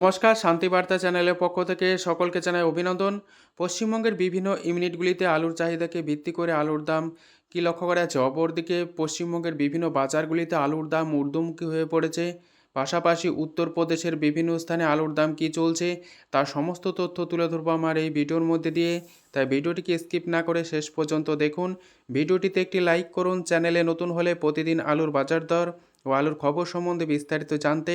নমস্কার শান্তিবার্তা চ্যানেলের পক্ষ থেকে সকলকে জানাই অভিনন্দন। পশ্চিমবঙ্গের বিভিন্ন ইউনিটগুলিতে আলুর চাহিদাকে ভিত্তি করে আলুর দাম কী লক্ষ্য করা যাচ্ছে? অপরদিকে পশ্চিমবঙ্গের বিভিন্ন বাজারগুলিতে আলুর দাম ঊর্ধ্বমুখী হয়ে পড়েছে। পাশাপাশি উত্তরপ্রদেশের বিভিন্ন স্থানে আলুর দাম কী চলছে, তার সমস্ত তথ্য তুলে ধরবো আমার এই ভিডিওর মধ্যে দিয়ে। তাই ভিডিওটিকে স্কিপ না করে শেষ পর্যন্ত দেখুন। ভিডিওটিতে একটি লাইক করুন। চ্যানেলে নতুন হলে প্রতিদিন আলুর বাজার দর ও আলুর খবর সম্বন্ধে বিস্তারিত জানতে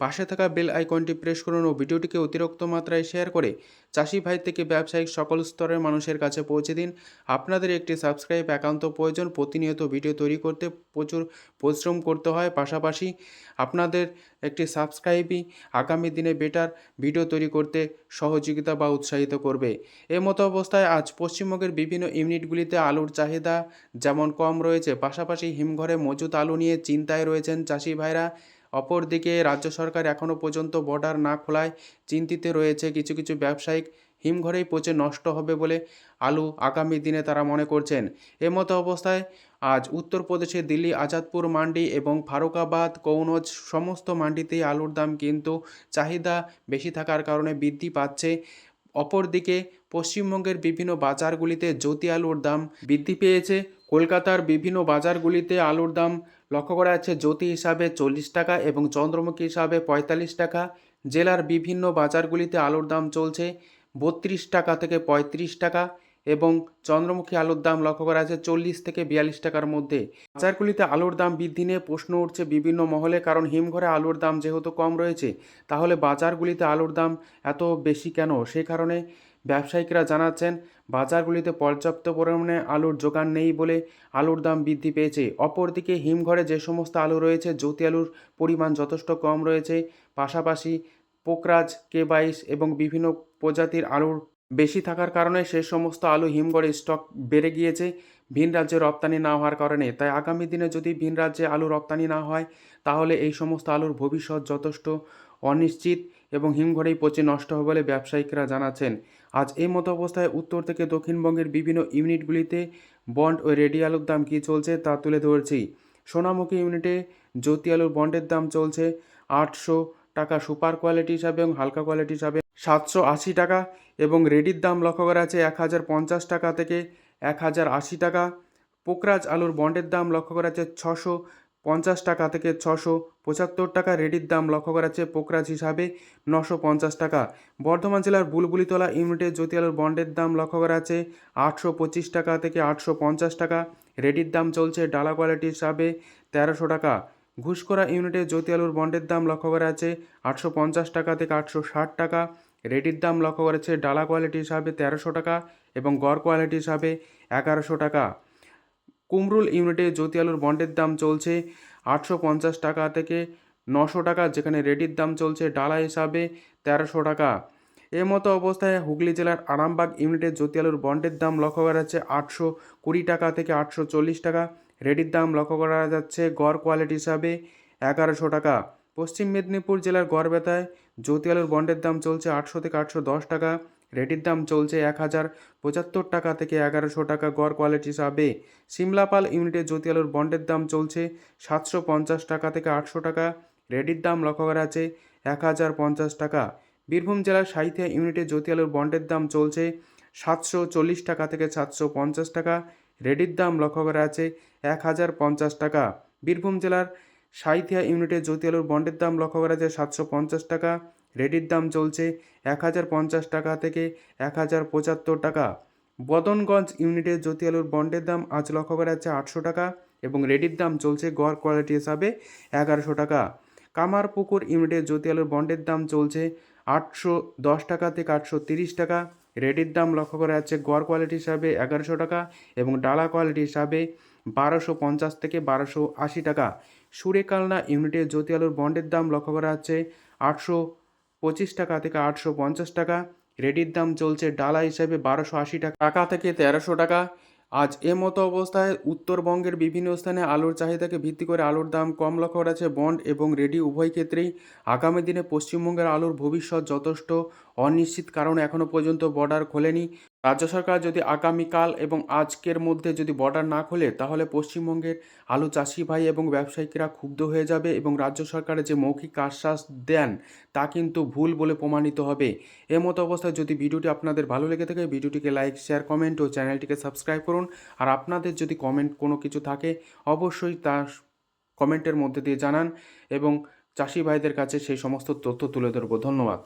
পাশে থাকা বেল আইকনটি প্রেস করুন ও ভিডিওটিকে অতিরিক্ত মাত্রায় শেয়ার করে চাষি ভাই থেকে ব্যবসায়িক সকল স্তরের মানুষের কাছে পৌঁছে দিন। আপনাদের একটি সাবস্ক্রাইব একান্ত প্রয়োজন। প্রতিনিয়ত ভিডিও তৈরি করতে প্রচুর পরিশ্রম করতে হয়। পাশাপাশি আপনাদের একটি সাবস্ক্রাইবই আগামী দিনে বেটার ভিডিও তৈরি করতে সহযোগিতা বা উৎসাহিত করবে। এ মতো অবস্থায় আজ পশ্চিমবঙ্গের বিভিন্ন ইউনিটগুলিতে আলুর চাহিদা যেমন কম রয়েছে, পাশাপাশি হিমঘরে মজুত আলু নিয়ে চিন্তায় রয়েছেন চাষি ভাইরা। অপরদিকে রাজ্য সরকার এখনও পর্যন্ত বর্ডার না খোলায় চিন্তিত রয়েছে। কিছু কিছু ব্যবসায়িক হিমঘরেই পচে নষ্ট হবে বলে আলু আগামী দিনে তারা মনে করছেন। এমতো অবস্থায় আজ উত্তরপ্রদেশের দিল্লি, আজাদপুর, মান্ডি এবং ফারুকাবাদ, কৌনজ সমস্ত মান্ডিতেই আলুর দাম কিন্তু চাহিদা বেশি থাকার কারণে বৃদ্ধি পাচ্ছে। অপরদিকে পশ্চিমবঙ্গের বিভিন্ন বাজারগুলিতে জ্যোতি আলুর দাম বৃদ্ধি পেয়েছে। কলকাতার বিভিন্ন বাজারগুলিতে আলুর দাম লক্ষ্য করা যাচ্ছে জ্যোতি হিসাবে চল্লিশ টাকা এবং চন্দ্রমুখী হিসাবে পঁয়তাল্লিশ টাকা। জেলার বিভিন্ন বাজারগুলিতে আলুর দাম চলছে বত্রিশ টাকা থেকে পঁয়ত্রিশ টাকা। এবং চন্দ্রমুখী আলুর দাম লক্ষ্য করা আছে চল্লিশ থেকে বিয়াল্লিশ টাকার মধ্যে। বাজারগুলিতে আলুর দাম বৃদ্ধি নিয়ে প্রশ্ন উঠছে বিভিন্ন মহলে, কারণ হিমঘরে আলুর দাম যেহেতু কম রয়েছে, তাহলে বাজারগুলিতে আলুর দাম এত বেশি কেন? সেই কারণে ব্যবসায়িকরা জানাচ্ছেন, বাজারগুলিতে পর্যাপ্ত পরিমাণে আলুর যোগান নেই বলে আলুর দাম বৃদ্ধি পেয়েছে। অপরদিকে হিমঘরে যে সমস্ত আলু রয়েছে, জ্যোতি আলুর পরিমাণ যথেষ্ট কম রয়েছে। পাশাপাশি পোকরাজ, কে বাইশ এবং বিভিন্ন প্রজাতির আলুর বেশি থাকার কারণে সে সমস্ত আলু হিমঘরে স্টক বেড়ে গিয়েছে। ভিন রাজ্যে রপ্তানি না হওয়ার কারণে। তাই আগামী দিনে যদি ভিন রাজ্যে আলু রপ্তানি না হয়, তাহলে এই সমস্ত আলুর ভবিষ্যৎ যথেষ্ট অনিশ্চিত এবং হিমঘরেই পচে নষ্ট হবে বলে ব্যবসায়িকরা জানাচ্ছেন। আজ এই মতো অবস্থায় উত্তর থেকে দক্ষিণবঙ্গের বিভিন্ন ইউনিটগুলিতে বন্ড ও রেডি আলুর দাম কী চলছে তা তুলে ধরছি। সোনামুখী ইউনিটে জ্যোতি আলুর বন্ডের দাম চলছে আটশো টাকা সুপার কোয়ালিটি হিসাবে এবং হালকা কোয়ালিটি হিসাবে সাতশো আশি টাকা এবং রেডির দাম লক্ষ্য করা আছে এক হাজার পঞ্চাশ টাকা থেকে এক হাজার আশি টাকা। পোকরাজ আলুর বন্ডের দাম লক্ষ্য করা আছে ছশো পঞ্চাশ টাকা থেকে ছশো পঁচাত্তর টাকা। রেডির দাম লক্ষ্য করা আছে পোকরাজ হিসাবে নশো পঞ্চাশ টাকা। বর্ধমান জেলার বুলবুলিতলা ইউনিটে জ্যোতি আলুর বন্ডের দাম লক্ষ্য করা আছে আটশো পঁচিশ টাকা থেকে আটশো পঞ্চাশ টাকা। রেডির দাম চলছে ডালা কোয়ালিটি হিসাবে তেরোশো টাকা। ঘুষকরা ইউনিটে জ্যোতি আলুর বন্ডের দাম লক্ষ্য করা আছে আটশো পঞ্চাশ টাকা থেকে আটশো ষাট টাকা। রেডির দাম লক্ষ্য করেছে ডালা কোয়ালিটি হিসাবে তেরোশো টাকা এবং গড় কোয়ালিটি হিসাবে এগারোশো টাকা। কুমরুল ইউনিটে জ্যোতি আলুর বন্ডের দাম চলছে আটশো পঞ্চাশ টাকা থেকে নশো টাকা, যেখানে রেডির দাম চলছে ডালা হিসাবে তেরোশো টাকা। এর মতো অবস্থায় হুগলি জেলার আরামবাগ ইউনিটে জ্যোতি আলুর বন্ডের দাম লক্ষ্য করা যাচ্ছে আটশো কুড়ি টাকা থেকে আটশো চল্লিশ টাকা। রেডির দাম লক্ষ্য করা যাচ্ছে গড় কোয়ালিটি হিসাবে এগারোশো টাকা। পশ্চিম মেদিনীপুর জেলার গড়বেতায় জ্যোতি আলুর বন্ডের দাম চলছে আটশো থেকে আটশো দশ টাকা রেডির দাম চলছে এক হাজার পঁচাত্তর টাকা থেকে এগারোশো টাকা গড় কোয়ালিটি হিসাবে। সিমলাপাল ইউনিটে জ্যোতি আলুর বন্ডের দাম চলছে সাতশো পঞ্চাশ টাকা থেকে আটশো টাকা রেডির দাম লক্ষ্য করা আছে এক হাজার পঞ্চাশ টাকা। বীরভূম জেলার সাহিত্যা ইউনিটে জ্যোতি আলুর বন্ডের দাম চলছে সাতশো চল্লিশ টাকা থেকে সাতশো পঞ্চাশ টাকা রেডির দাম লক্ষ্য করা আছে এক হাজার পঞ্চাশ টাকা। বীরভূম জেলার সাইথিয়া ইউনিটে জ্যোতি আলুর বন্ডের দাম লক্ষ্য করা যায় সাতশো পঞ্চাশ টাকা, রেডির দাম চলছে এক হাজার পঞ্চাশ টাকা থেকে এক হাজার পঁচাত্তর টাকা। বদনগঞ্জ ইউনিটে জ্যোতি আলুর বন্ডের দাম আজ লক্ষ্য করা যাচ্ছে আটশো টাকা এবং রেডির দাম চলছে গড় কোয়ালিটি হিসাবে এগারোশো টাকা। কামারপুকুর ইউনিটে জ্যোতি আলুর বন্ডের দাম চলছে আটশো দশ টাকা থেকে আটশো তিরিশ টাকা, রেডির দাম লক্ষ্য করা যাচ্ছে গড় কোয়ালিটি হিসাবে এগারোশো টাকা এবং ডালা কোয়ালিটি হিসাবে বারোশো পঞ্চাশ থেকে বারোশো আশি টাকা। সুরেকালনা ইউনিটে জ্যোতি আলুর বন্ডের দাম লক্ষ্য করা যাচ্ছে আটশো পঁচিশ টাকা থেকে আটশো পঞ্চাশ টাকা। রেডির দাম চলছে ডালা হিসাবে বারোশো আশি টাকা। টাকা থেকে তেরোশো টাকা। আজ এ মতো অবস্থায় উত্তরবঙ্গের বিভিন্ন স্থানে আলুর চাহিদাকে ভিত্তি করে আলুর দাম কম লক্ষ্য করা আছে বন্ড এবং রেডি উভয় ক্ষেত্রেই। আগামী দিনে পশ্চিমবঙ্গের আলুর ভবিষ্যৎ যথেষ্ট অনিশ্চিত, কারণ এখনও পর্যন্ত বর্ডার খোলেনি। রাজ্য সরকার যদি আগামীকাল এবং আজকের মধ্যে যদি বর্ডার না খোলে, তাহলে পশ্চিমবঙ্গের আলু চাষি ভাই এবং ব্যবসায়িকরা ক্ষুব্ধ হয়ে যাবে এবং রাজ্য সরকারের যে মৌখিক আশ্বাস দেন, তা কিন্তু ভুল বলে প্রমাণিত হবে। এমতো অবস্থায় যদি ভিডিওটি আপনাদের ভালো লেগে থাকে, ভিডিওটিকে লাইক শেয়ার কমেন্ট ও চ্যানেলটিকে সাবস্ক্রাইব করুন। আর আপনাদের যদি কমেন্ট কোনো কিছু থাকে, অবশ্যই তা কমেন্টের মধ্যে দিয়ে জানান এবং চাষি ভাইদের কাছে সেই সমস্ত তথ্য তুলে ধরব। ধন্যবাদ।